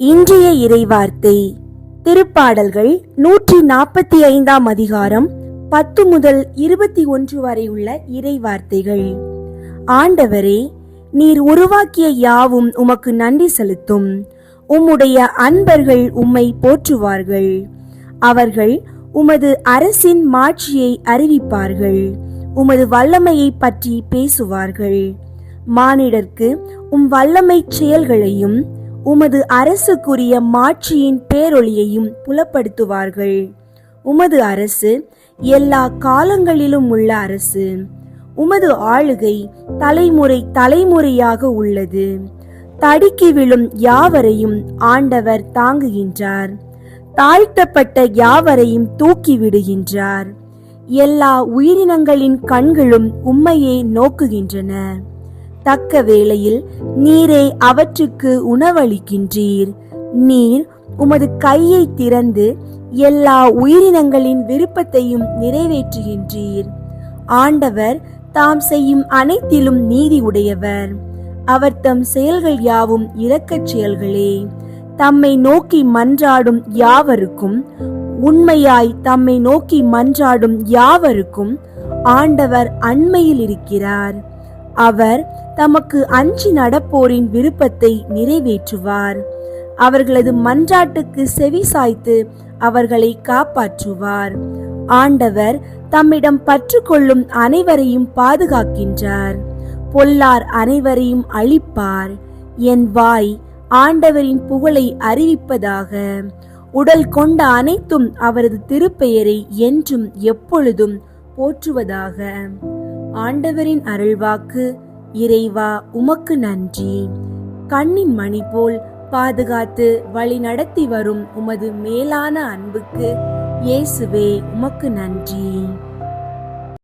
இன்றைய இறைவார்த்தை திருப்பாடல்கள் நூற்றி நாற்பத்தி ஐந்தாம் அதிகாரம் பத்து முதல் இருபத்தி ஒன்று வரை உள்ள இறைவார்த்தைகள். ஆண்டவரே நீர் உருவாக்கிய யாவும் உமக்கு நன்றி செலுத்தும். உம்முடைய அன்பர்கள் உம்மை போற்றுவார்கள். அவர்கள் உமது அரசின் மாட்சியை அறிவிப்பார்கள். உமது வல்லமையை பற்றி பேசுவார்கள். மானிடர்க்கு உம் வல்லமை செயல்களையும் உமது அரசுக்குரிய மாட்சியின் பேரொளியையும் புலப்படுத்துவார்கள். உமது அரசு எல்லா காலங்களிலும் உள்ள அரசு. உமது ஆளுகை தலைமுறை தலைமுறையாக உள்ளது. தடுக்கி விழும் யாவரையும் ஆண்டவர் தாங்குகின்றார். தாழ்த்தப்பட்ட யாவரையும் தூக்கி விடுகின்றார். எல்லா உயிரினங்களின் கண்களும் உம்மையே நோக்குகின்றன. தக்க வேளையில் நீரே அவற்றுக்கு உணவளிக்கின்றீர். நீர் உமது கையை திறந்து எல்லா உயிரினங்களின் விருப்பத்தையும் நிறைவேற்றுகின்றீர். ஆண்டவர் தாம் செய்யும் அனைத்திலும் நீதி உடையவர் அவர் தம் செயல்கள் யாவும் இரக்கச் செயல்களே. தம்மை நோக்கி மன்றாடும் யாவருக்கும் உண்மையாய் தம்மை நோக்கி மன்றாடும் யாவருக்கும் ஆண்டவர் அண்மையில் இருக்கிறார். அவர் தமக்கு அஞ்சி நடப்போரின் விருப்பத்தை நிறைவேற்றுவார். அவர்களது மன்றாட்டுக்கு செவி சாய்த்து அவர்களை காப்பாற்றுவார். ஆண்டவர் தம்மிடம் பற்றுக்கொள்ளும் அனைவரையும் பாதுகாக்கின்றார். பொல்லார் அனைவரையும் அழிப்பார். என் வாய் ஆண்டவரின் புகழை அறிவிப்பதாக. உடல் கொண்ட அனைத்தும் அவரது திருப்பெயரை என்றும் எப்பொழுதும் போற்றுவதாக. ஆண்டவரின் அருள்வாக்கு இறைவா உமக்கு நன்றி. கண்ணின் மணி போல் பாதுகாத்து வழி நடத்தி வரும் உமது மேலான அன்புக்கு இயேசுவே உமக்கு நன்றி.